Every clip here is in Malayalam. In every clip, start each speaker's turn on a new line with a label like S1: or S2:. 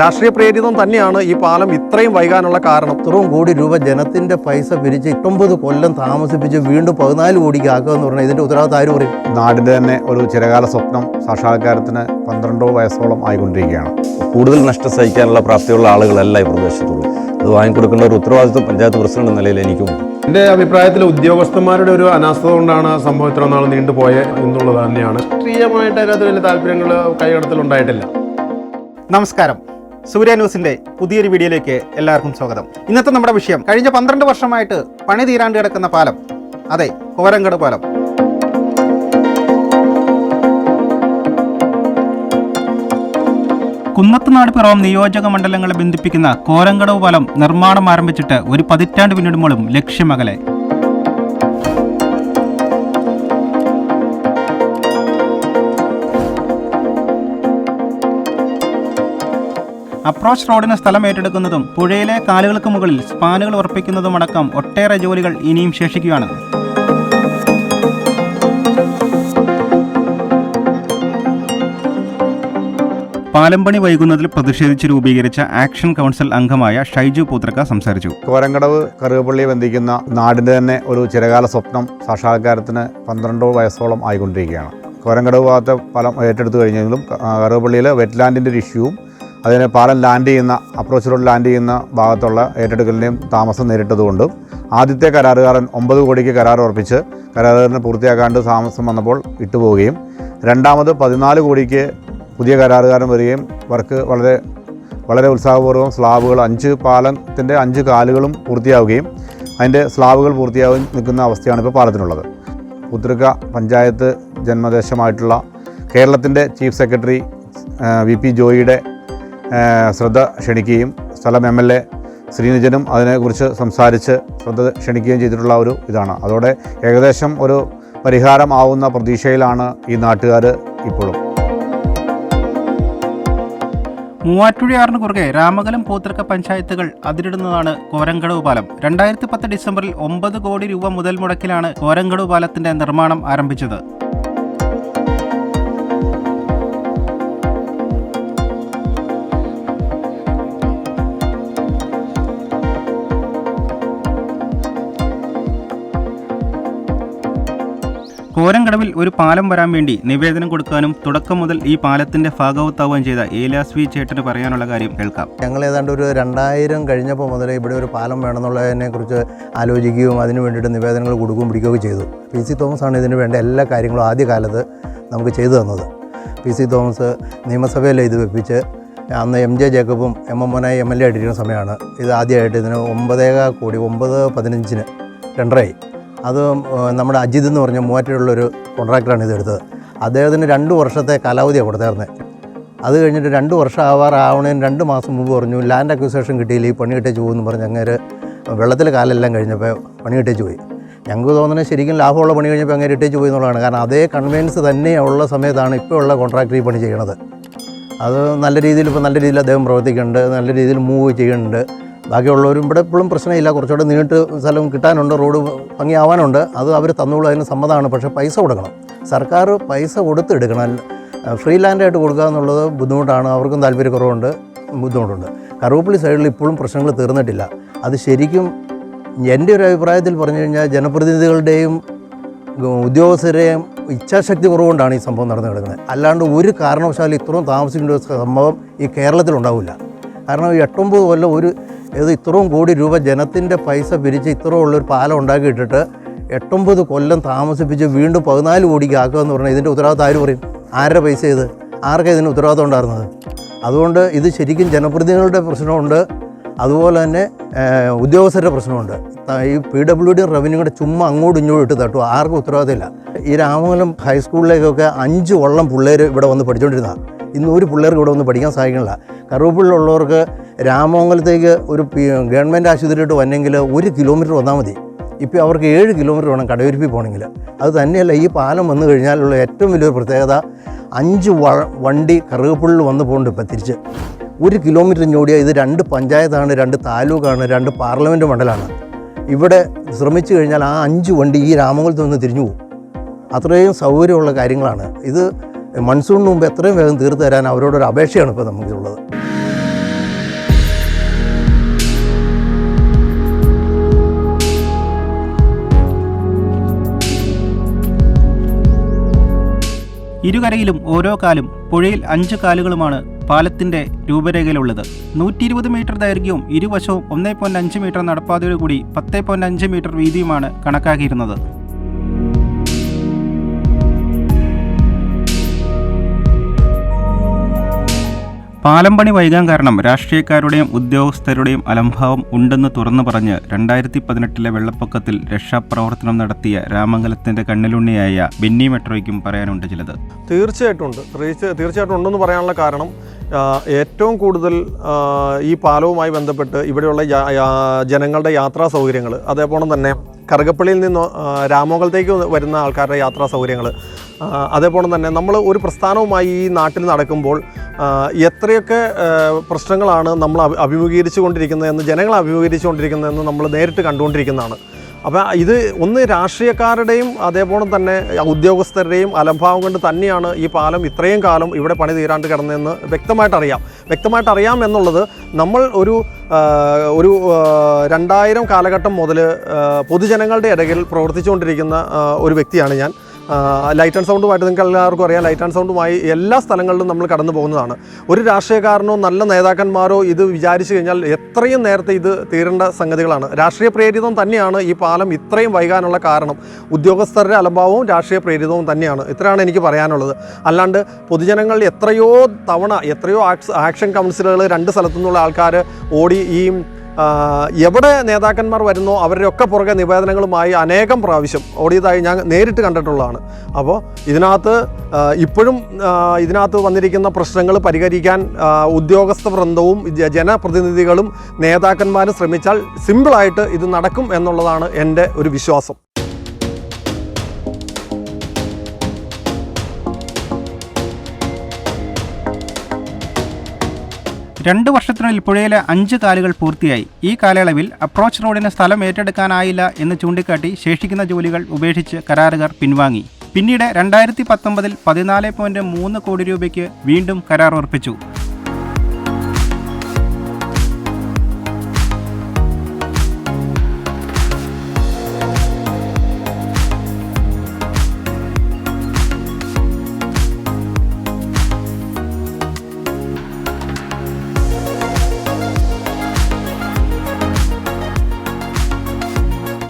S1: രാഷ്ട്രീയ പ്രേരിതം തന്നെയാണ് ഈ പാലം ഇത്രയും വൈകാനുള്ള കാരണം.
S2: ഇത്രയും കോടി രൂപ ജനത്തിന്റെ പൈസ പിരിച്ച് ഇട്ടൊമ്പത് കൊല്ലം താമസിപ്പിച്ച് വീണ്ടും പതിനാല് കോടിക്ക് ആക്കുക എന്ന് പറഞ്ഞാൽ ഇതിന്റെ ഉത്തരവാദിത്തം ആര് പറയും?
S3: നാടിന്റെ തന്നെ ഒരു ചിരകാല സ്വപ്നം സാക്ഷാത്കാരത്തിന് പന്ത്രണ്ടോ വയസ്സോളം ആയിക്കൊണ്ടിരിക്കുകയാണ്.
S4: കൂടുതൽ നഷ്ടം സഹിക്കാനുള്ള പ്രാപ്തിയുള്ള ആളുകളല്ല ഈ പ്രദേശത്തുള്ളൂ അത് വാങ്ങിക്കൊടുക്കേണ്ട ഒരു ഉത്തരവാദിത്വം പഞ്ചായത്ത് പ്രസിഡന്റ് എന്ന നിലയിൽ എനിക്കും
S1: എന്റെ അഭിപ്രായത്തിൽ ഉദ്യോഗസ്ഥന്മാരുടെ ഒരു അനാസ്ഥ കൊണ്ടാണ് സംഭവം ഇത്ര നാൾ നീണ്ടുപോയത് എന്നുള്ളത് തന്നെയാണ്. രാഷ്ട്രീയമായിട്ട് അതിനകത്ത് വലിയ താല്പര്യങ്ങൾ കൈകടത്തലുണ്ടായിട്ടില്ല.
S5: നമസ്കാരം. സൂര്യ ന്യൂസിന്റെ പുതിയൊരു വീഡിയോയിലേക്ക് എല്ലാവർക്കും സ്വാഗതം. ഇന്നത്തെ നമ്മുടെ വിഷയം കഴിഞ്ഞ പന്ത്രണ്ട് വർഷമായിട്ട് പണി തീരാണ്ട് കിടക്കുന്ന പാലം. അതെ കോരങ്കട് പാലം. കുന്നത്തുനാട് പിറവം നിയോജക മണ്ഡലങ്ങളെ ബന്ധിപ്പിക്കുന്ന കോരങ്കടവ് പാലം നിർമ്മാണം ആരംഭിച്ചിട്ട് ഒരു പതിറ്റാണ്ട് പിന്നിടുമ്പോഴും ലക്ഷ്യമകലെ. അപ്രോച്ച് റോഡിന് സ്ഥലം ഏറ്റെടുക്കുന്നതും പുഴയിലെ കാലുകൾക്ക് മുകളിൽ സ്പാനുകൾ ഉറപ്പിക്കുന്നതുമടക്കം ഒട്ടേറെ ജോലികൾ ഇനിയും ശേഷിക്കുകയാണ്. പാലം പണി വൈകുന്നതിൽ പ്രതിഷേധിച്ച് രൂപീകരിച്ച ആക്ഷൻ കൗൺസിൽ അംഗമായ ഷൈജു പൂത്രക്ക സംസാരിച്ചു.
S3: കോരങ്കടവ് കറുകപ്പള്ളിയെ ബന്ധിക്കുന്ന നാടിന്റെ തന്നെ ഒരു ചിരകാല സ്വപ്നം സാക്ഷാത്കാരത്തിന് പന്ത്രണ്ടോ വയസ്സോളം ആയിക്കൊണ്ടിരിക്കുകയാണ്. കോരങ്കടവ് ഭാഗത്തെ ഫലം ഏറ്റെടുത്തു കഴിഞ്ഞെങ്കിലും കറുകപ്പള്ളിയിലെ വെറ്റ്ലാൻഡിന്റെ ഒരു ഇഷ്യൂവും അതിന് പാലം ലാൻഡ് ചെയ്യുന്ന അപ്രോച്ച് റോഡ് ലാൻഡ് ചെയ്യുന്ന ഭാഗത്തുള്ള ഏറ്റെടുക്കലിനെയും താമസം നേരിട്ടതുകൊണ്ടും ആദ്യത്തെ കരാറുകാരൻ ഒമ്പത് കോടിക്ക് കരാർ ഉറപ്പിച്ച് കരാറുകാരനെ പൂർത്തിയാക്കാണ്ട് താമസം വന്നപ്പോൾ ഇട്ടുപോവുകയും രണ്ടാമത് പതിനാല് കോടിക്ക് പുതിയ കരാറുകാരൻ വരികയും വർക്ക് വളരെ വളരെ ഉത്സാഹപൂർവം സ്ലാബുകൾ അഞ്ച് പാലത്തിന്റെ അഞ്ച് കാലുകളും പൂർത്തിയാവുകയും അതിന്റെ സ്ലാബുകൾ പൂർത്തിയാവുകയും നിൽക്കുന്ന അവസ്ഥയാണ് ഇപ്പോൾ പാലത്തിനുള്ളത്. പുത്രിക പഞ്ചായത്ത് ജന്മദേശമായിട്ടുള്ള കേരളത്തിന്റെ ചീഫ് സെക്രട്ടറി വി പി ജോയിയുടെ ശ്രദ്ധ ക്ഷണിക്കുകയും സ്ഥലം എം എൽ എ ശ്രീനിജനും അതിനെക്കുറിച്ച് സംസാരിച്ച് ശ്രദ്ധ ക്ഷണിക്കുകയും ചെയ്തിട്ടുള്ള ഒരു ഇതാണ്. അതോടെ ഏകദേശം ഒരു പരിഹാരം ആവുന്ന പ്രതീക്ഷയിലാണ് ഈ നാട്ടുകാർ ഇപ്പോഴും.
S5: മൂവാറ്റുഴിയാറിന് കുറുകെ രാമകലം പൂത്തർക്ക പഞ്ചായത്തുകൾ അതിരിടുന്നതാണ് കോരങ്കടവ് പാലം. രണ്ടായിരത്തി പത്ത് ഡിസംബറിൽ ഒമ്പത് കോടി രൂപ മുതൽ മുടക്കിലാണ് കോരങ്കടവ് പാലത്തിന്റെ നിർമ്മാണം ആരംഭിച്ചത്. കോരങ്കടവിൽ ഒരു പാലം വരാൻ വേണ്ടി നിവേദനം കൊടുക്കാനും തുടക്കം മുതൽ ഈ പാലത്തിന്റെ ഭാഗവത്താവുകയും ചെയ്ത ഏലാസ് വി ചേട്ടന് പറയാനുള്ള കാര്യം കേൾക്കാം.
S2: ഞങ്ങൾ ഏതാണ്ട് ഒരു രണ്ടായിരം കഴിഞ്ഞപ്പോൾ മുതൽ ഇവിടെ ഒരു പാലം വേണമെന്നുള്ളതിനെ കുറിച്ച് ആലോചിക്കുകയും അതിന് വേണ്ടിയിട്ട് നിവേദനങ്ങൾ കൊടുക്കുകയും പിടിക്കുകയൊക്കെ ചെയ്തു. പി സി തോമസ് ആണ് ഇതിന് വേണ്ട എല്ലാ കാര്യങ്ങളും ആദ്യകാലത്ത് നമുക്ക് ചെയ്തു തന്നത്. പി സി തോമസ് നിയമസഭയിൽ ഇത് വെപ്പിച്ച് അന്ന് M J ജേക്കബും M M Monayi M L A ആയിട്ടിരിക്കുന്ന സമയമാണ് ഇത് ആദ്യമായിട്ട് ഇതിന് ഒമ്പതേകാ കോടി ഒമ്പത് പതിനഞ്ചിന് ടെൻഡറായി അത് നമ്മുടെ അജിത് എന്ന് പറഞ്ഞ മൂവാറ്റുള്ളൊരു കോൺട്രാക്ടറാണ് ഇത് എടുത്തത് അദ്ദേഹത്തിന് രണ്ട് വർഷത്തെ കാലാവധിയാണ് കൊടുത്തായിരുന്നത് അത് കഴിഞ്ഞിട്ട് രണ്ട് വർഷം ആവാറാവണേന് രണ്ട് മാസം മുമ്പ് പറഞ്ഞു ലാൻഡ് അക്വിസേഷൻ കിട്ടിയില്ല ഈ പണി കിട്ടേച്ച് പോകുമെന്ന് പറഞ്ഞ് അങ്ങേര് വെള്ളത്തിൽ കാലെല്ലാം കഴിഞ്ഞപ്പോൾ പണി കിട്ടേച്ച് പോയി. ഞങ്ങൾക്ക് തോന്നുന്നത് ശരിക്കും ലാഭമുള്ള പണി കഴിഞ്ഞപ്പോൾ അങ്ങനെ ഇട്ടേച്ച് പോയി എന്നുള്ളതാണ്. കാരണം അതേ കൺവീൻസ് തന്നെ ഉള്ള സമയത്താണ് ഇപ്പോൾ ഉള്ള കോൺട്രാക്ടർ ഈ പണി ചെയ്യണത്. അത് നല്ല രീതിയിൽ ഇപ്പോൾ നല്ല രീതിയിൽ അദ്ദേഹം പ്രവർത്തിക്കുന്നുണ്ട് നല്ല രീതിയിൽ മൂവ് ചെയ്യുന്നുണ്ട്. ബാക്കിയുള്ളവരും ഇവിടെ ഇപ്പോഴും പ്രശ്നമില്ല. കുറച്ചുകൂടെ നീട്ട് സ്ഥലം കിട്ടാനുണ്ട് റോഡ് ഭംഗിയാവാനുണ്ട്. അത് അവർ തന്നോളൂ അതിന് സമ്മതമാണ്. പക്ഷേ പൈസ കൊടുക്കണം. സർക്കാർ പൈസ കൊടുത്ത് എടുക്കണം ഫ്രീ ലാൻഡായിട്ട് കൊടുക്കുക എന്നുള്ളത് ബുദ്ധിമുട്ടാണ്. അവർക്കും താല്പര്യക്കുറവുണ്ട് ബുദ്ധിമുട്ടുണ്ട്. കറുവപ്പള്ളി സൈഡിൽ ഇപ്പോഴും പ്രശ്നങ്ങൾ തീർന്നിട്ടില്ല. അത് ശരിക്കും എന്റെ ഒരു അഭിപ്രായത്തിൽ പറഞ്ഞു കഴിഞ്ഞാൽ ജനപ്രതിനിധികളുടെയും ഉദ്യോഗസ്ഥരെയും ഇച്ഛാശക്തി കുറവുകൊണ്ടാണ് ഈ സംഭവം നടന്നു കിടക്കുന്നത്. അല്ലാണ്ട് ഒരു കാരണവശാലും ഇത്രയും താമസിക്കേണ്ട സംഭവം ഈ കേരളത്തിൽ ഉണ്ടാവില്ല. കാരണം എട്ടൊമ്പത് കൊല്ലം ഒരു ഏത് ഇത്രയും കോടി രൂപ ജനത്തിന്റെ പൈസ പിരിച്ച് ഇത്രയും ഉള്ളൊരു പാലം ഉണ്ടാക്കിയിട്ടിട്ട് എട്ടൊമ്പത് കൊല്ലം താമസിപ്പിച്ച് വീണ്ടും പതിനാല് കോടിക്ക് ആക്കുക എന്ന് പറഞ്ഞാൽ ഇതിന്റെ ഉത്തരവാദിത്തം ആര് പറയും? ആരുടെ പൈസ ഇത്? ആർക്കാണ് ഇതിന് ഉത്തരവാദിത്തം ഉണ്ടായിരുന്നത്? അതുകൊണ്ട് ഇത് ശരിക്കും ജനപ്രതിനിധികളുടെ പ്രശ്നമുണ്ട്. അതുപോലെ തന്നെ ഉദ്യോഗസ്ഥരുടെ പ്രശ്നമുണ്ട്. ഈ പി ഡബ്ല്യു ഡി റവന്യൂ കൂടെ ചുമ്മാ അങ്ങോട്ടും ഇങ്ങോട്ടും ഇട്ട് തട്ടു ആർക്കും ഉത്തരവാദിത്തമില്ല. ഈ രാമംഗലം ഹൈസ്കൂളിലേക്കൊക്കെ അഞ്ച് വള്ളം പിള്ളേർ ഇവിടെ വന്ന് പഠിച്ചുകൊണ്ടിരുന്നതാണ് ഇന്ന് ഒരു പിള്ളേർക്ക് ഇവിടെ ഒന്ന് പഠിക്കാൻ സാധിക്കണില്ല കറുവപ്പള്ളിലുള്ളവർക്ക് രാമമംഗലത്തേക്ക് ഒരു ഗവൺമെന്റ് ആശുപത്രിയിട്ട് വന്നെങ്കിൽ ഒരു കിലോമീറ്റർ വന്നാൽ മതി. ഇപ്പോൾ അവർക്ക് ഏഴ് കിലോമീറ്റർ വേണം കടയൊരുപ്പി പോകണമെങ്കിൽ. അത് തന്നെയല്ല ഈ പാലം വന്നു കഴിഞ്ഞാലുള്ള ഏറ്റവും വലിയൊരു പ്രത്യേകത അഞ്ച് വണ്ടി കറുകപ്പുള്ളിൽ വന്നു പോകുന്നുണ്ട് ഇപ്പം തിരിച്ച്. ഒരു കിലോമീറ്റർ ഞോടിയാൽ ഇത് രണ്ട് പഞ്ചായത്താണ് രണ്ട് താലൂക്കാണ് രണ്ട് പാർലമെന്റ് മണ്ഡലമാണ്. ഇവിടെ ശ്രമിച്ചു കഴിഞ്ഞാൽ ആ അഞ്ച് വണ്ടി ഈ രാമംഗലത്ത് നിന്ന് തിരിഞ്ഞു പോകും. അത്രയും സൗകര്യമുള്ള കാര്യങ്ങളാണ്. ഇത് മൺസൂണിന് മുമ്പ് എത്രയും വേഗം തീർത്തു തരാൻ അവരോടൊരു അപേക്ഷയാണ് ഇപ്പോൾ നമുക്കുള്ളത്
S5: ഇരുകരയിലും ഓരോ കാലും പുഴയിൽ അഞ്ച് കാലുകളുമാണ് പാലത്തിന്റെ രൂപരേഖയിലുള്ളത്. നൂറ്റി ഇരുപത് മീറ്റർ ദൈർഘ്യവും ഇരുവശവും ഒന്നേ പോയിന്റ് അഞ്ച് മീറ്റർ നടപ്പാതയോടുകൂടി പത്തേ പോയിന്റ് അഞ്ച് മീറ്റർ വീതിയുമാണ് കണക്കാക്കിയിരുന്നത്. പാലം പണി വൈകാൻ കാരണം രാഷ്ട്രീയക്കാരുടെയും ഉദ്യോഗസ്ഥരുടെയും അലംഭാവം ഉണ്ടെന്ന് തുറന്നു പറഞ്ഞ് രണ്ടായിരത്തി പതിനെട്ടിലെ വെള്ളപ്പൊക്കത്തിൽ രക്ഷാപ്രവർത്തനം നടത്തിയ രാമംഗലത്തിന്റെ കണ്ണിലുണ്ണിയായ ബെന്നി മെട്രോയ്ക്കും പറയാനുണ്ട് ചിലത്.
S6: തീർച്ചയായിട്ടും ഉണ്ട്. തീർച്ച- തീർച്ചയായിട്ടും ഉണ്ടെന്ന് പറയാനുള്ള കാരണം ഏറ്റവും കൂടുതൽ ഈ പാലവുമായി ബന്ധപ്പെട്ട് ഇവിടെയുള്ള ജനങ്ങളുടെ യാത്രാ സൗകര്യങ്ങൾ അതേപോലെ തന്നെ കറുകപ്പള്ളിയിൽ നിന്ന് രാമോകലത്തേക്ക് വരുന്ന ആൾക്കാരുടെ യാത്രാ സൗകര്യങ്ങൾ അതേപോലെ തന്നെ നമ്മൾ ഒരു പ്രസ്ഥാനവുമായി ഈ നാട്ടിൽ നടക്കുമ്പോൾ എത്രയൊക്കെ പ്രശ്നങ്ങളാണ് നമ്മൾ അഭി- അഭിമുഖീകരിച്ചു കൊണ്ടിരിക്കുന്നതെന്ന് ജനങ്ങൾ അഭിമുഖീകരിച്ചു കൊണ്ടിരിക്കുന്നതെന്ന് നമ്മൾ നേരിട്ട് കണ്ടുകൊണ്ടിരിക്കുന്നതാണ്. അപ്പോൾ ഇത് ഒന്ന് രാഷ്ട്രീയക്കാരുടെയും അതേപോലെ തന്നെ ഉദ്യോഗസ്ഥരുടെയും അലംഭാവം കൊണ്ട് തന്നെയാണ് ഈ പാലം ഇത്രയും കാലം ഇവിടെ പണി തീരാണ്ട് കിടന്നതെന്ന് വ്യക്തമായിട്ട് അറിയാം. വ്യക്തമായിട്ട് അറിയാം എന്നുള്ളത് നമ്മൾ ഒരു ഒരു രണ്ടായിരം കാലഘട്ടം മുതൽ പൊതുജനങ്ങളുടെ ഇടയിൽ പ്രവർത്തിച്ചുകൊണ്ടിരിക്കുന്ന ഒരു വ്യക്തിയാണ് ഞാൻ. ലൈറ്റ് ആൻഡ് സൗണ്ടുമായിട്ട് നിങ്ങൾക്ക് എല്ലാവർക്കും അറിയാം. ലൈറ്റ് ആൻഡ് സൗണ്ടുമായി എല്ലാ സ്ഥലങ്ങളിലും നമ്മൾ കടന്നു പോകുന്നതാണ്. ഒരു രാഷ്ട്രീയക്കാരനോ നല്ല നേതാക്കന്മാരോ ഇത് വിചാരിച്ചു കഴിഞ്ഞാൽ എത്രയും നേരത്തെ ഇത് തീരേണ്ട സംഗതികളാണ്. രാഷ്ട്രീയ പ്രേരിതം തന്നെയാണ് ഈ പാലം ഇത്രയും വൈകാനുള്ള കാരണം. ഉദ്യോഗസ്ഥരുടെ അലംഭാവവും രാഷ്ട്രീയ പ്രേരിതവും തന്നെയാണ്. ഇത്രയാണ് എനിക്ക് പറയാനുള്ളത്. അല്ലാണ്ട് പൊതുജനങ്ങൾ എത്രയോ തവണ എത്രയോ ആക്ഷൻ കൗൺസിലുകൾ രണ്ട് സ്ഥലത്തു നിന്നുള്ള ആൾക്കാർ ഓടി ഈ എവിടെ നേതാക്കന്മാർ വരുന്നോ അവരുടെ ഒക്കെ പുറകെ നിവേദനങ്ങളുമായി അനേകം പ്രാവശ്യം ഓടിയതായി ഞാൻ നേരിട്ട് കണ്ടിട്ടുള്ളതാണ്. അപ്പോൾ ഇതിനകത്ത് ഇപ്പോഴും ഇതിനകത്ത് വന്നിരിക്കുന്ന പ്രശ്നങ്ങൾ പരിഹരിക്കാൻ ഉദ്യോഗസ്ഥ വൃന്ദവും ജനപ്രതിനിധികളും നേതാക്കന്മാരും ശ്രമിച്ചാൽ സിമ്പിളായിട്ട് ഇത് നടക്കും എന്നുള്ളതാണ് എന്റെ ഒരു വിശ്വാസം.
S5: രണ്ട് വർഷത്തിനുള്ളിൽ പുഴയിലെ അഞ്ച് കാലുകൾ പൂർത്തിയായി. ഈ കാലയളവിൽ അപ്രോച്ച് റോഡിന് സ്ഥലം ഏറ്റെടുക്കാനായില്ല എന്ന് ചൂണ്ടിക്കാട്ടി ശേഷിക്കുന്ന ജോലികൾ ഉപേക്ഷിച്ച് കരാറുകാർ പിൻവാങ്ങി. പിന്നീട് രണ്ടായിരത്തി പത്തൊമ്പതിൽ പതിനാല് പോയിന്റ് മൂന്ന് കോടി രൂപയ്ക്ക് വീണ്ടും കരാർ ഉറപ്പിച്ചു.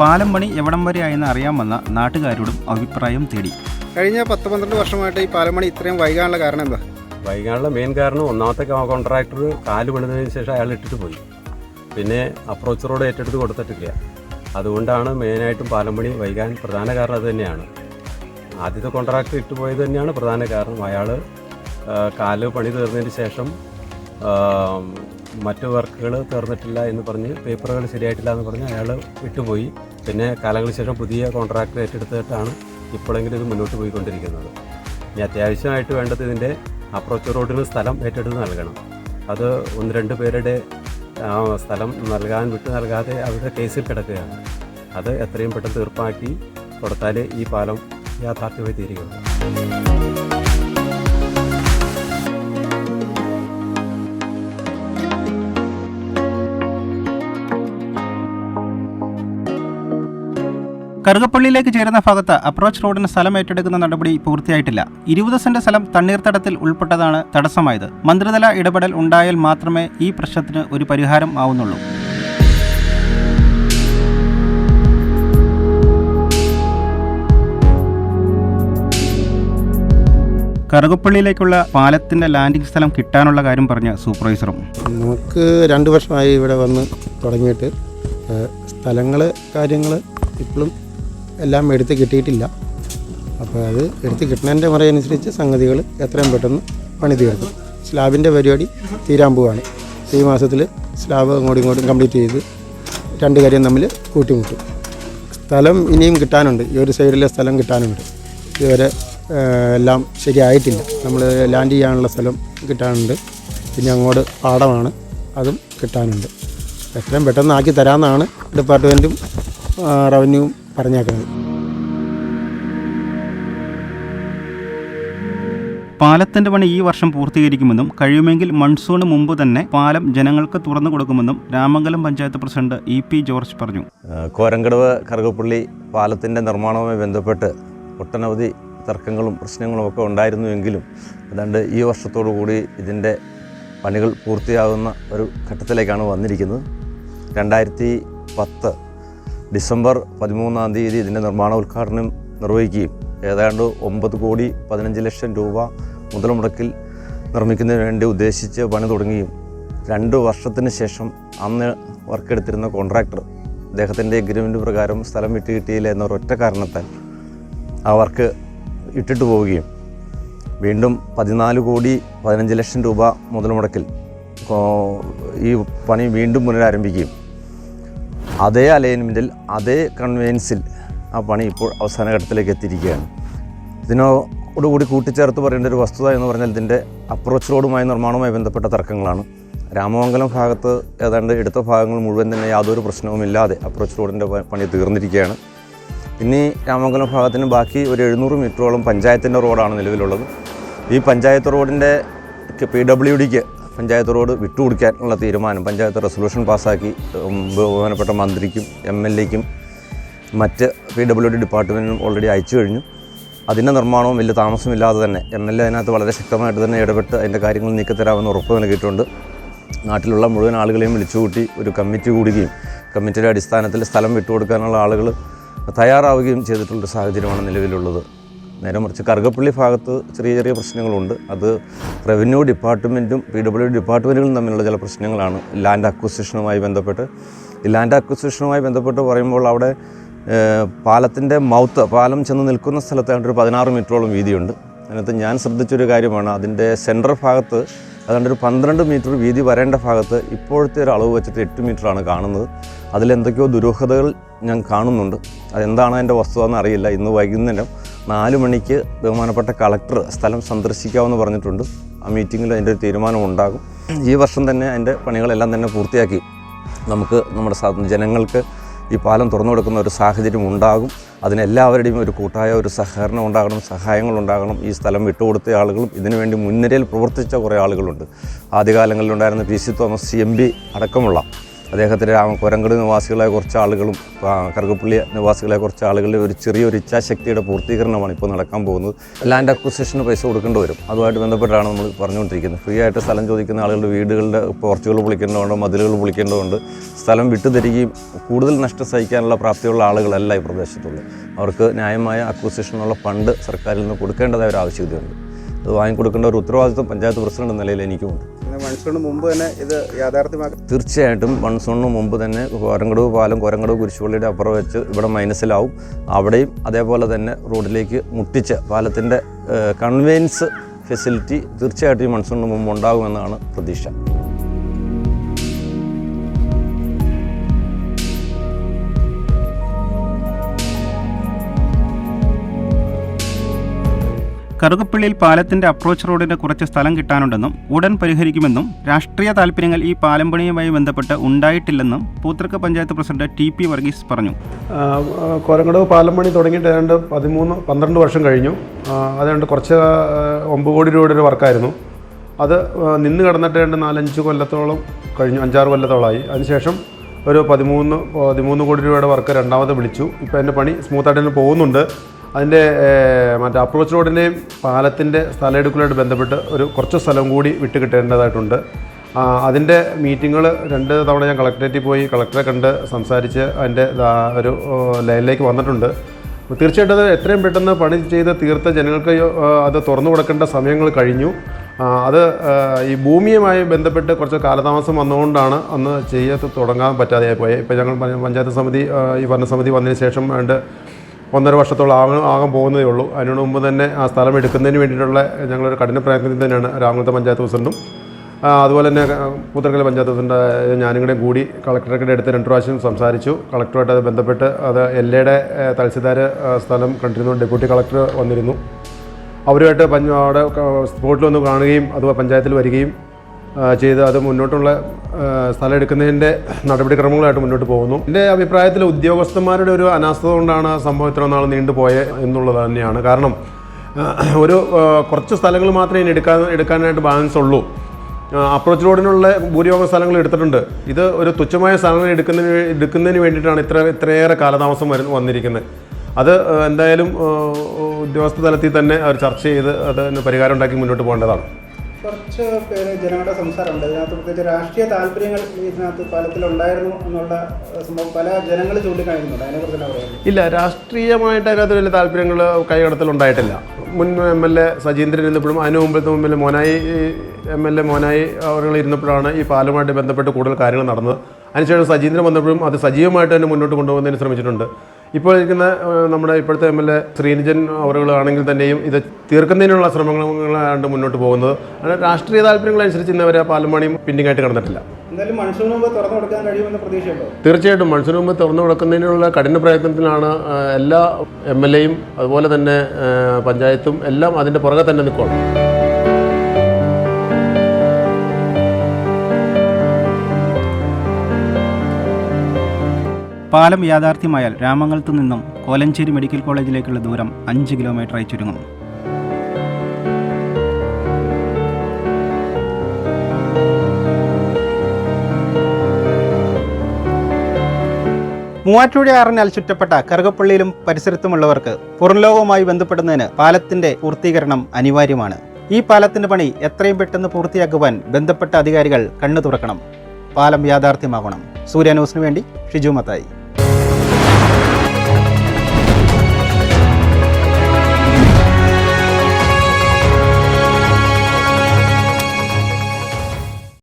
S5: പാലം പണി എവിടം വരെയായെന്ന് അറിയാൻ വന്ന നാട്ടുകാരോടും അഭിപ്രായം തേടി.
S7: കഴിഞ്ഞ പത്ത് പന്ത്രണ്ട് വർഷമായിട്ട് ഈ പാലം പണി ഇത്രയും വൈകാനുള്ള കാരണം എന്താ?
S8: വൈകാനുള്ള മെയിൻ കാരണം ഒന്നാമത്തെ കോൺട്രാക്ടർ കാൽ പണിതതിന് ശേഷം അയാൾ ഇട്ടിട്ട് പോയി. പിന്നെ അപ്രോച്ച് റോഡ് ഏറ്റെടുത്ത് കൊടുത്തിട്ടില്ല. അതുകൊണ്ടാണ് മെയിനായിട്ടും പാലം പണി വൈകാൻ പ്രധാന കാരണം അത് തന്നെയാണ്. ആദ്യത്തെ കോൺട്രാക്ടർ ഇട്ട് പോയത് തന്നെയാണ് പ്രധാന കാരണം. അയാൾ കാൽ പണി തീർന്നതിന് ശേഷം മറ്റു വർക്കുകൾ തീർന്നിട്ടില്ല എന്ന് പറഞ്ഞ് പേപ്പറുകൾ ശരിയായിട്ടില്ല എന്ന് പറഞ്ഞ് അയാൾ വിട്ടുപോയി. പിന്നെ കാലങ്ങൾക്ക് ശേഷം പുതിയ കോൺട്രാക്ട് ഏറ്റെടുത്തിട്ടാണ് ഇപ്പോഴെങ്കിലും ഇത് മുന്നോട്ട് പോയിക്കൊണ്ടിരിക്കുന്നത്. ഇനി അത്യാവശ്യമായിട്ട് വേണ്ടത് ഇതിന്റെ അപ്രോച്ച് റോഡിന് സ്ഥലം ഏറ്റെടുത്ത് നൽകണം. അത് ഒന്ന് രണ്ട് പേരുടെ സ്ഥലം നൽകാൻ വിട്ടു നൽകാതെ അവരുടെ കേസിൽ കിടക്കുകയാണ്. അത് എത്രയും പെട്ടെന്ന് തീർപ്പാക്കി കൊടുത്താലേ ഈ പാലം യാഥാർത്ഥ്യമായി തീരുകയുള്ളൂ.
S5: കറുകപ്പള്ളിയിലേക്ക് ചേരുന്ന ഭാഗത്ത് അപ്രോച്ച് റോഡിന് സ്ഥലം ഏറ്റെടുക്കുന്ന നടപടി പൂർത്തിയായിട്ടില്ല. ഇരുപത് സെന്റ് സ്ഥലം തണ്ണീർത്തടത്തിൽ ഉൾപ്പെട്ടതാണ് തടസ്സമായത്. മന്ത്രിതല ഇടപെടൽ ഉണ്ടായാൽ മാത്രമേ ഈ പ്രശ്നത്തിന് ഒരു പരിഹാരം ആവുന്നുള്ളൂ. കറുകപ്പള്ളിയിലേക്കുള്ള പാലത്തിന്റെ ലാൻഡിംഗ് സ്ഥലം കിട്ടാനുള്ള കാര്യം പറഞ്ഞ സൂപ്പർവൈസറും
S7: നമുക്ക് രണ്ട് വർഷമായി ഇവിടെ വന്ന് തുടങ്ങിയിട്ട് സ്ഥലങ്ങൾ കാര്യങ്ങൾ ഇപ്പോഴും എല്ലാം എടുത്ത് കിട്ടിയിട്ടില്ല. അപ്പോൾ അത് എടുത്ത് കിട്ടുന്നതിന്റെ മുറയനുസരിച്ച് സംഗതികൾ എത്രയും പെട്ടെന്ന് പണി തീർക്കും. സ്ലാബിന്റെ പരിപാടി തീരാൻ പോവാണ്. ഈ മാസത്തിൽ സ്ലാബ് അങ്ങോട്ടും ഇങ്ങോട്ടും കംപ്ലീറ്റ് ചെയ്ത് രണ്ട് കാര്യം തമ്മിൽ കൂട്ടിമുട്ടും. സ്ഥലം ഇനിയും കിട്ടാനുണ്ട്. ഈ ഒരു സൈഡിലെ സ്ഥലം കിട്ടാനുണ്ട്. ഇതുവരെ എല്ലാം ശരിയായിട്ടില്ല. നമ്മൾ ലാൻഡ് ചെയ്യാനുള്ള സ്ഥലം കിട്ടാനുണ്ട്. പിന്നെ അങ്ങോട്ട് പാടമാണ്. അതും കിട്ടാനുണ്ട്. എത്രയും പെട്ടെന്ന് ആക്കി തരാമെന്നാണ് ഡിപ്പാർട്ട്മെന്റും റവന്യൂവും പറഞ്ഞേക്കുന്നത്.
S5: പാലത്തിന്റെ പണി ഈ വർഷം പൂർത്തീകരിക്കുമെന്നും കഴിയുമെങ്കിൽ മൺസൂണ് മുമ്പ് തന്നെ പാലം ജനങ്ങൾക്ക് തുറന്നു കൊടുക്കുമെന്നും Ramangalam panchayat president E P George പറഞ്ഞു.
S4: കോരങ്കടവ് കറുകപ്പള്ളി പാലത്തിന്റെ നിർമ്മാണവുമായി ബന്ധപ്പെട്ട് ഒട്ടനവധി തർക്കങ്ങളും പ്രശ്നങ്ങളും ഒക്കെ ഉണ്ടായിരുന്നുവെങ്കിലും അതാണ്ട് ഈ വർഷത്തോടു കൂടി ഇതിന്റെ പണികൾ പൂർത്തിയാകുന്ന ഒരു ഘട്ടത്തിലേക്കാണ് വന്നിരിക്കുന്നത്. രണ്ടായിരത്തി പത്ത് ഡിസംബർ പതിമൂന്നാം തീയതി ഇതിന്റെ നിർമ്മാണ ഉദ്ഘാടനം നിർവഹിക്കുകയും ഏതാണ്ട് ഒമ്പത് കോടി പതിനഞ്ച് ലക്ഷം രൂപ മുതൽ മുടക്കിൽ നിർമ്മിക്കുന്നതിന് വേണ്ടി ഉദ്ദേശിച്ച് പണി തുടങ്ങുകയും രണ്ട് വർഷത്തിന് ശേഷം അന്ന് വർക്കെടുത്തിരുന്ന കോൺട്രാക്ടർ അദ്ദേഹത്തിന്റെ എഗ്രിമെന്റ് പ്രകാരം സ്ഥലം വിട്ട് കിട്ടിയില്ല എന്നൊരൊറ്റ കാരണത്താൽ ആ വർക്ക് ഇട്ടിട്ട് പോവുകയും വീണ്ടും പതിനാല് കോടി പതിനഞ്ച് ലക്ഷം രൂപ മുതൽ മുടക്കിൽ ഈ പണി വീണ്ടും പുനരാരംഭിക്കുകയും അതേ അലൈൻമെന്റിൽ അതേ കൺവെൻസിൽ ആ പണി ഇപ്പോൾ അവസാന ഘട്ടത്തിലേക്ക് എത്തിയിരിക്കുകയാണ്. ഇതിനോടുകൂടി കൂട്ടിച്ചേർത്ത് പറയേണ്ട ഒരു വസ്തുത എന്ന് പറഞ്ഞാൽ ഇതിന്റെ അപ്രോച്ച് റോഡുമായി നിർമ്മാണവുമായി ബന്ധപ്പെട്ട തർക്കങ്ങളാണ്. രാമമംഗലം ഭാഗത്ത് ഏതാണ്ട് എടുത്ത ഭാഗങ്ങൾ മുഴുവൻ തന്നെ യാതൊരു പ്രശ്നവുമില്ലാതെ അപ്രോച്ച് റോഡിന്റെ പണി തീർന്നിരിക്കുകയാണ്. ഇനി രാമമംഗലം ഭാഗത്തിന് ബാക്കി ഒരു എഴുന്നൂറ് മീറ്ററോളം പഞ്ചായത്തിന്റെ റോഡാണ് നിലവിലുള്ളത്. ഈ പഞ്ചായത്ത് റോഡിന്റെ പി ഡബ്ല്യു ഡിക്ക് പഞ്ചായത്ത് റോഡ് വിട്ടുകൊടുക്കാനുള്ള തീരുമാനം പഞ്ചായത്ത് റെസൊല്യൂഷൻ പാസ്സാക്കി ബഹുമാനപ്പെട്ട മന്ത്രിക്കും എം എൽ എക്കും മറ്റ് പി ഡബ്ല്യു ഡി ഡിപ്പാർട്ട്മെന്റിനും ഓൾറെഡി അയച്ചു കഴിഞ്ഞു. അതിന്റെ നിർമ്മാണവും വലിയ താമസമില്ലാതെ തന്നെ എം എൽ എ അതിനകത്ത് വളരെ ശക്തമായിട്ട് തന്നെ ഇടപെട്ട് അതിന്റെ കാര്യങ്ങൾ നീക്കിത്തരാമെന്ന് ഉറപ്പ് നൽകിയിട്ടുണ്ട്. നാട്ടിലുള്ള മുഴുവൻ ആളുകളെയും വിളിച്ചുകൂട്ടി ഒരു കമ്മിറ്റി കൂടുകയും കമ്മിറ്റിയുടെ അടിസ്ഥാനത്തിൽ സ്ഥലം വിട്ടുകൊടുക്കാനുള്ള ആളുകൾ തയ്യാറാവുകയും ചെയ്തിട്ടുള്ളൊരു സാഹചര്യമാണ് നിലവിലുള്ളത്. നേരെ മറിച്ച് കറുകപ്പള്ളി ഭാഗത്ത് ചെറിയ ചെറിയ പ്രശ്നങ്ങളുണ്ട്. അത് റവന്യൂ ഡിപ്പാർട്ട്മെന്റും പി ഡബ്ല്യു ഡിപ്പാർട്ട്മെന്റുകളും തമ്മിലുള്ള ചില പ്രശ്നങ്ങളാണ് ലാൻഡ് അക്വിസിഷനുമായി ബന്ധപ്പെട്ട്. ഈ ലാൻഡ് അക്വിസിഷനുമായി ബന്ധപ്പെട്ട് പറയുമ്പോൾ അവിടെ പാലത്തിന്റെ മൗത്ത് പാലം ചെന്ന് നിൽക്കുന്ന സ്ഥലത്തായിട്ടൊരു പതിനാറ് മീറ്ററോളം വീതിയുണ്ട്. അതിനകത്ത് ഞാൻ ശ്രദ്ധിച്ചൊരു കാര്യമാണ് അതിന്റെ സെൻട്രൽ ഭാഗത്ത് അതുകൊണ്ട് ഒരു പന്ത്രണ്ട് മീറ്റർ വീതി വരേണ്ട ഭാഗത്ത് ഇപ്പോഴത്തെ ഒരു അളവ് വെച്ചിട്ട് എട്ട് മീറ്ററാണ് കാണുന്നത്. അതിലെന്തൊക്കെയോ ദുരൂഹതകൾ ഞാൻ കാണുന്നുണ്ട്. അതെന്താണ് അതിന്റെ വസ്തുത എന്ന് അറിയില്ല. ഇന്ന് വൈകുന്നേരം നാല് മണിക്ക് ബഹുമാനപ്പെട്ട കളക്ടർ സ്ഥലം സന്ദർശിക്കാമെന്ന് പറഞ്ഞിട്ടുണ്ട്. ആ മീറ്റിങ്ങിൽ അതിന്റെ ഒരു തീരുമാനം ഉണ്ടാകും. ഈ വർഷം തന്നെ അതിന്റെ പണികളെല്ലാം തന്നെ പൂർത്തിയാക്കി നമുക്ക് നമ്മുടെ ജനങ്ങൾക്ക് ഈ പാലം തുറന്നു കൊടുക്കുന്ന ഒരു സാഹചര്യം ഉണ്ടാകും. അതിനെല്ലാവരുടെയും ഒരു കൂട്ടായ ഒരു സഹകരണം ഉണ്ടാകണം സഹായങ്ങൾ ഉണ്ടാകണം. ഈ സ്ഥലം വിട്ടുകൊടുത്ത ആളുകളും ഇതിനുവേണ്ടി മുൻനിരയിൽ പ്രവർത്തിച്ച കുറേ ആളുകളുണ്ട്. ആദ്യകാലങ്ങളിലുണ്ടായിരുന്ന P C Thomas C M B അടക്കമുള്ള അദ്ദേഹത്തിന്റെ രാമ കൊരങ്കട് നിവാസികളായ കുറച്ച് ആളുകളും കറുകപ്പള്ളി നിവാസികളായ കുറച്ച് ആളുകളുടെ ഒരു ചെറിയൊരു ഇച്ഛാശക്തിയുടെ പൂർത്തീകരണമാണ് ഇപ്പോൾ നടക്കാൻ പോകുന്നത്. ലാൻഡ് അക്വിസിഷന് പൈസ കൊടുക്കേണ്ടി വരും. അതുമായിട്ട് ബന്ധപ്പെട്ടാണ് നമ്മൾ പറഞ്ഞുകൊണ്ടിരിക്കുന്നത്. ഫ്രീ ആയിട്ട് സ്ഥലം ചോദിക്കുന്ന ആളുകളുടെ വീടുകളുടെ പോർച്ചുകൾ പൊളിക്കേണ്ടതുണ്ട് മതിലുകൾ പൊളിക്കേണ്ടതുണ്ട്. സ്ഥലം വിട്ടുതരികയും കൂടുതൽ നഷ്ടം സഹിക്കാനുള്ള പ്രാപ്തിയുള്ള ആളുകളല്ല ഈ പ്രദേശത്തുള്ളത്. അവർക്ക് ന്യായമായ അക്വിസിഷനുള്ള ഫണ്ട് സർക്കാരിൽ നിന്ന് കൊടുക്കേണ്ടതായ ഒരു ആവശ്യകതയുണ്ട്. അത് വാങ്ങിക്കൊടുക്കേണ്ട ഒരു ഉത്തരവാദിത്വം പഞ്ചായത്ത് പ്രസിഡന്റ് എന്ന നിലയിൽ എനിക്കുമുണ്ട്
S9: മൺസൂണിന് മുമ്പ് തന്നെ ഇത് യാഥാർത്ഥ്യമാക്കി
S4: തീർച്ചയായിട്ടും മൺസൂണിന് മുമ്പ് തന്നെ കോരങ്കടവ് പാലം കോരങ്കടവ് കുരിശുപള്ളിയുടെ അപ്പുറം വെച്ച് ഇവിടെ മൈനസിലാവും. അവിടെയും അതേപോലെ തന്നെ റോഡിലേക്ക് മുട്ടിച്ച് പാലത്തിന്റെ കൺവെൻസ് ഫെസിലിറ്റി തീർച്ചയായിട്ടും ഈ മൺസൂണിന് മുമ്പ് ഉണ്ടാകുമെന്നാണ് പ്രതീക്ഷ.
S5: കറുകപ്പള്ളിയിൽ പാലത്തിന്റെ അപ്രോച്ച് റോഡിന് കുറച്ച് സ്ഥലം കിട്ടാനുണ്ടെന്നും ഉടൻ പരിഹരിക്കുമെന്നും രാഷ്ട്രീയ താല്പര്യങ്ങൾ ഈ പാലം പണിയുമായി ബന്ധപ്പെട്ട് ഉണ്ടായിട്ടില്ലെന്നും Poothrikka panchayat president T P Varghese പറഞ്ഞു.
S1: കോരങ്കടവ് പാലം പണി തുടങ്ങിയിട്ട് ഏതാണ്ട് പതിമൂന്ന് പന്ത്രണ്ട് വർഷം കഴിഞ്ഞു. അതുകൊണ്ട് കുറച്ച് ഒമ്പത് കോടി രൂപയുടെ ഒരു വർക്കായിരുന്നു. അത് നിന്ന് കിടന്നിട്ട് ഏതാണ്ട് നാലഞ്ച് കൊല്ലത്തോളം കഴിഞ്ഞു അഞ്ചാറ് കൊല്ലത്തോളമായി അതിനുശേഷം ഒരു പതിമൂന്ന് പതിമൂന്ന് കോടി രൂപയുടെ വർക്ക് രണ്ടാമത് വിളിച്ചു. ഇപ്പോൾ എന്റെ പണി സ്മൂത്തായിട്ട് തന്നെ പോകുന്നുണ്ട്. അതിന്റെ മറ്റേ അപ്രോച്ച് റോഡിന്റെയും പാലത്തിന്റെ സ്ഥലമെടുക്കലുമായിട്ട് ബന്ധപ്പെട്ട് ഒരു കുറച്ച് സ്ഥലം കൂടി വിട്ട് കിട്ടേണ്ടതായിട്ടുണ്ട് ആ, അതിന്റെ മീറ്റിങ്ങുകൾ രണ്ട് തവണ ഞാൻ കളക്ടറേറ്റിൽ പോയി കളക്ടറെ കണ്ട് സംസാരിച്ച് അതിന്റെ ഒരു ലൈനിലേക്ക് വന്നിട്ടുണ്ട്. തീർച്ചയായിട്ടും അത് എത്രയും പെട്ടെന്ന് പണി ചെയ്ത് തീർത്ത ജനങ്ങൾക്ക് അത് തുറന്നു കൊടുക്കേണ്ട സമയങ്ങൾ കഴിഞ്ഞു. അത് ഈ ഭൂമിയുമായി ബന്ധപ്പെട്ട് കുറച്ച് കാലതാമസം വന്നുകൊണ്ടാണ് അന്ന് ചെയ്യാത്ത തുടങ്ങാൻ പറ്റാതെയായി പോയത് ഇപ്പോൾ ഞങ്ങൾ പഞ്ചായത്ത് സമിതി ഈ ഭരണസമിതി വന്നതിന് ശേഷം വേണ്ട ഒന്നര വർഷത്തോളം ആകാൻ ആകാൻ പോകുന്നതേ ഉള്ളൂ. അതിനു മുമ്പ് തന്നെ ആ സ്ഥലം എടുക്കുന്നതിന് വേണ്ടിയിട്ടുള്ള ഞങ്ങളൊരു കഠിന പ്രയത്നത്തിൽ തന്നെയാണ് രാമകുളത്തെ പഞ്ചായത്ത് പ്രസിഡന്റും. അതുപോലെ തന്നെ പൂത്തർക്കല പഞ്ചായത്ത് പ്രസിഡന്റ് ഞാനും കൂടെ കൂടി കളക്ടറേക്കിടെ അടുത്ത് രണ്ട് പ്രാവശ്യം സംസാരിച്ചു. കളക്ടറുമായിട്ട് അത് ബന്ധപ്പെട്ട് അത് എൽ തഹസിൽദാർ സ്ഥലം കണ്ടിരുന്നു. ഡെപ്യൂട്ടി കളക്ടർ വന്നിരുന്നു. അവരുമായിട്ട് അവിടെ സ്പോട്ടിൽ വന്ന് കാണുകയും അതുപോലെ പഞ്ചായത്തിൽ വരികയും ചെയ്ത് അത് മുന്നോട്ടുള്ള സ്ഥലം എടുക്കുന്നതിന്റെ നടപടിക്രമങ്ങളായിട്ട് മുന്നോട്ട് പോകുന്നു. എന്റെ അഭിപ്രായത്തിൽ ഉദ്യോഗസ്ഥന്മാരുടെ ഒരു അനാസ്ഥത കൊണ്ടാണ് സംഭവം ഇത്ര നാൾ നീണ്ടുപോയത് എന്നുള്ളത് തന്നെയാണ്. കാരണം ഒരു കുറച്ച് സ്ഥലങ്ങൾ മാത്രമേ ഇനി എടുക്കാൻ എടുക്കാനായിട്ട് ബാലൻസ് ഉള്ളൂ. അപ്രോച്ച് റോഡിനുള്ള ഭൂരിഭാഗം സ്ഥലങ്ങൾ എടുത്തിട്ടുണ്ട്. ഇത് ഒരു തുച്ഛമായ സ്ഥലങ്ങൾ എടുക്കുന്നതിന് എടുക്കുന്നതിന് വേണ്ടിയിട്ടാണ് ഇത്ര ഇത്രയേറെ കാലതാമസം വരുന്ന വന്നിരിക്കുന്നത്. അത് എന്തായാലും ഉദ്യോഗസ്ഥ തലത്തിൽ തന്നെ അവർ ചർച്ച ചെയ്ത് അത് പരിഹാരം ഉണ്ടാക്കി മുന്നോട്ട് പോകേണ്ടതാണ്.
S9: കുറച്ച് പേര് ജനങ്ങളുടെ സംസാരമുണ്ട്. ഇതിനകത്ത് പ്രത്യേകിച്ച് രാഷ്ട്രീയ താല്പര്യങ്ങൾ ഇതിനകത്ത് പാലത്തിലുണ്ടായിരുന്നു എന്നുള്ള സംഭവം പല ജനങ്ങൾ ചൂണ്ടിക്കാണിക്കുന്നുണ്ട്. അതിനെക്കുറിച്ച് പറയുന്നത്
S1: ഇല്ല രാഷ്ട്രീയമായിട്ട് അതിനകത്ത് വലിയ താല്പര്യങ്ങൾ കൈകടത്തലുണ്ടായിട്ടില്ല. മുൻ എം എൽ എ സജീന്ദ്രൻ ഇരുന്നപ്പോഴും അതിന് മുമ്പത്തെ മുമ്പിൽ Monayi M L A Monayi അവർ ഇരുന്നപ്പോഴാണ് ഈ പാലുമായിട്ട് ബന്ധപ്പെട്ട് കൂടുതൽ കാര്യങ്ങൾ നടന്നത്. അതിനുശേഷം സജീന്ദ്രൻ വന്നപ്പോഴും അത് സജീവമായിട്ട് തന്നെ മുന്നോട്ട് കൊണ്ടുപോകുന്നതിന് ശ്രമിച്ചിട്ടുണ്ട്. ഇപ്പോൾ ഇരിക്കുന്ന നമ്മുടെ ഇപ്പോഴത്തെ എം എൽ എ ശ്രീനിജൻ അവറുകളാണെങ്കിൽ തന്നെയും ഇത് തീർക്കുന്നതിനുള്ള ശ്രമങ്ങളാണ് മുന്നോട്ട് പോകുന്നത്. അങ്ങനെ രാഷ്ട്രീയ താല്പര്യങ്ങളനുസരിച്ച് ഇന്നവരെ പാലമണിയും പിന്നിങ്ങായിട്ട് കടന്നിട്ടില്ല. തീർച്ചയായിട്ടും. മൺസൂൺ മുമ്പ് തുറന്നു കൊടുക്കുന്നതിനുള്ള കഠിന പ്രയത്നത്തിലാണ് എല്ലാ എം എൽ എയും അതുപോലെ തന്നെ പഞ്ചായത്തും എല്ലാം അതിന്റെ പുറകെ തന്നെ നിൽക്കുകയാണ്.
S5: പാലം യാഥാർത്ഥ്യമായാൽ രാമംഗലത്തു നിന്നും കോലഞ്ചേരി മെഡിക്കൽ കോളേജിലേക്കുള്ള ദൂരം അഞ്ച് കിലോമീറ്ററായി ചുരുങ്ങും. മൂവാറ്റുപുഴയാറിനാൽ ചുറ്റപ്പെട്ട കറുകപ്പള്ളിയിലും പരിസരത്തുമുള്ളവർക്ക് പുറംലോകവുമായി ബന്ധപ്പെടുന്നതിന് പാലത്തിന്റെ പൂർത്തീകരണം അനിവാര്യമാണ്. ഈ പാലത്തിന്റെ പണി എത്രയും പെട്ടെന്ന് പൂർത്തിയാക്കുവാൻ ബന്ധപ്പെട്ട അധികാരികൾ കണ്ണു തുറക്കണം. പാലം യാഥാർത്ഥ്യമാകണം സൂര്യ ന്യൂസിനു വേണ്ടി ഷിജു മത്തായി.